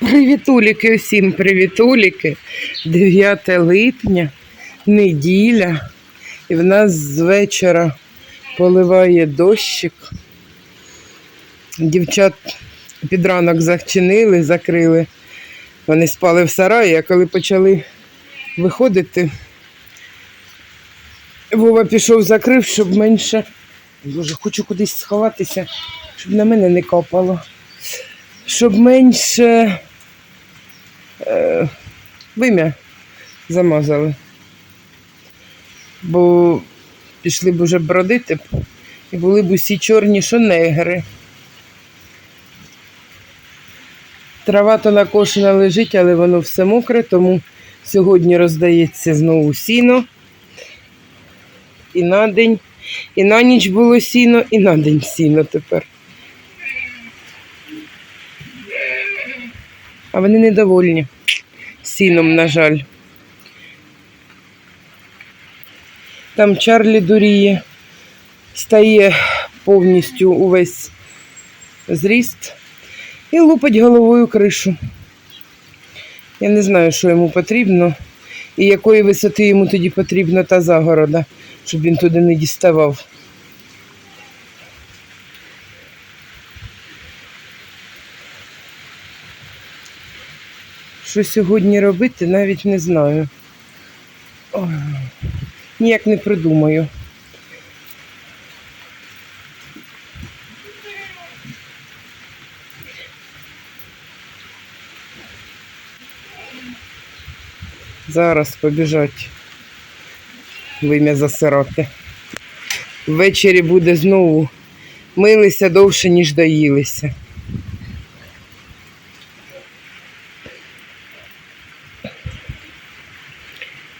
Привітуліки усім, привітуліки. 9 липня, неділя. І в нас з вечора поливає дощик. Дівчат під ранок зачинили, закрили. Вони спали в сараї, а коли почали виходити, Вова пішов, закрив, щоб менше. Боже, хочу кудись сховатися, щоб на мене не капало. Щоб менше е, вим'я замазали. Бо пішли б уже бродити і були б усі чорні, що негри. Трава то накошена лежить, але воно все мокре, тому сьогодні роздається знову сіно. І на день, і на ніч було сіно, і на день сіно тепер. А вони недовольні сіном, на жаль. Там Чарлі дуріє, стає повністю увесь зріст і лупить головою кришу. Я не знаю, що йому потрібно і якої висоти йому тоді потрібна та загорода, щоб він туди не діставав. Що сьогодні робити, навіть не знаю. Ой, ніяк не придумаю. Зараз побіжать вим'я засирати. Ввечері буде знову милися довше, ніж доїлися.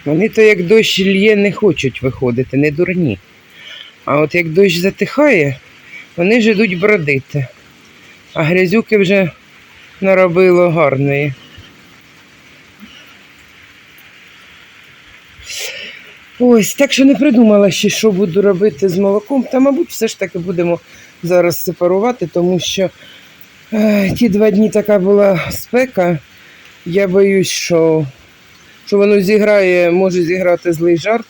Вони то як дощ лє не хочуть виходити, не дурні. А от як дощ затихає, вони ж ідуть бродити. А грязюки вже наробило гарної. Ось, так що не придумала ще, що буду робити з молоком. Та, мабуть, все ж таки будемо зараз сепарувати, тому що е, ті два дні така була спека. Я боюсь, що що воно зіграє, може зіграти злий жарт,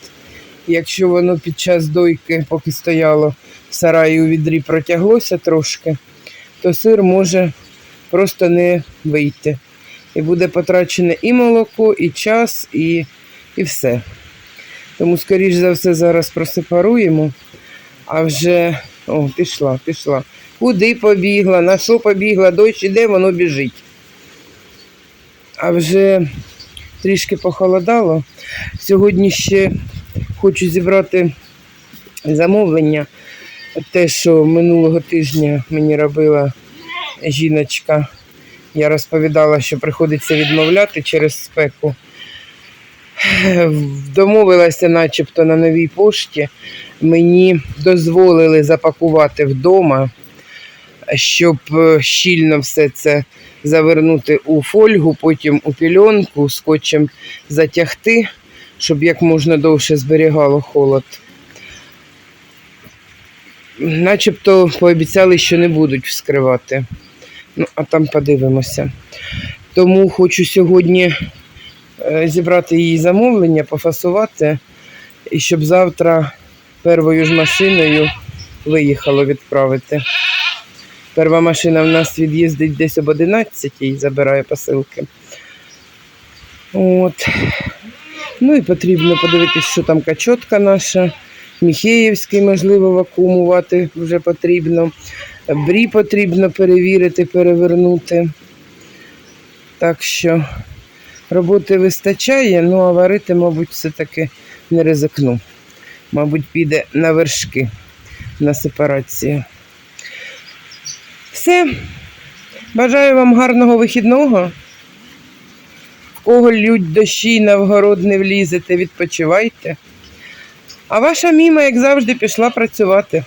якщо воно під час дойки, поки стояло в сараї у відрі, протяглося трошки, то сир може просто не вийти. І буде потрачене і молоко, і час, і, і все. Тому, скоріш за все, зараз просепаруємо, а вже о, пішла, пішла. Куди побігла, на що побігла, дощ іде, воно біжить. А вже трішки похолодало. Сьогодні ще хочу зібрати замовлення. Те, що минулого тижня мені робила жіночка. Я розповідала, що приходиться відмовляти через спеку. Домовилася, начебто, на новій пошті. Мені дозволили запакувати вдома, щоб е, щільно все це завернути у фольгу, потім у пільонку, скотчем затягти, щоб як можна довше зберігало холод. Начебто пообіцяли, що не будуть вскривати. Ну, а там подивимося. Тому хочу сьогодні зібрати її замовлення, пофасувати, і щоб завтра первою ж машиною виїхало відправити. Перша машина в нас від'їздить десь об 11 і забирає посилки. От. Ну і потрібно подивитися, що там качотка наша. Міхеївський, можливо, вакуумувати вже потрібно. Брі потрібно перевірити, перевернути. Так що роботи вистачає, ну а варити, мабуть, все-таки не ризикну. Мабуть, піде на вершки на сепарацію. Все. Бажаю вам гарного вихідного. В кого лють дощі на вгород не влізете, відпочивайте. А ваша міма, як завжди, пішла працювати.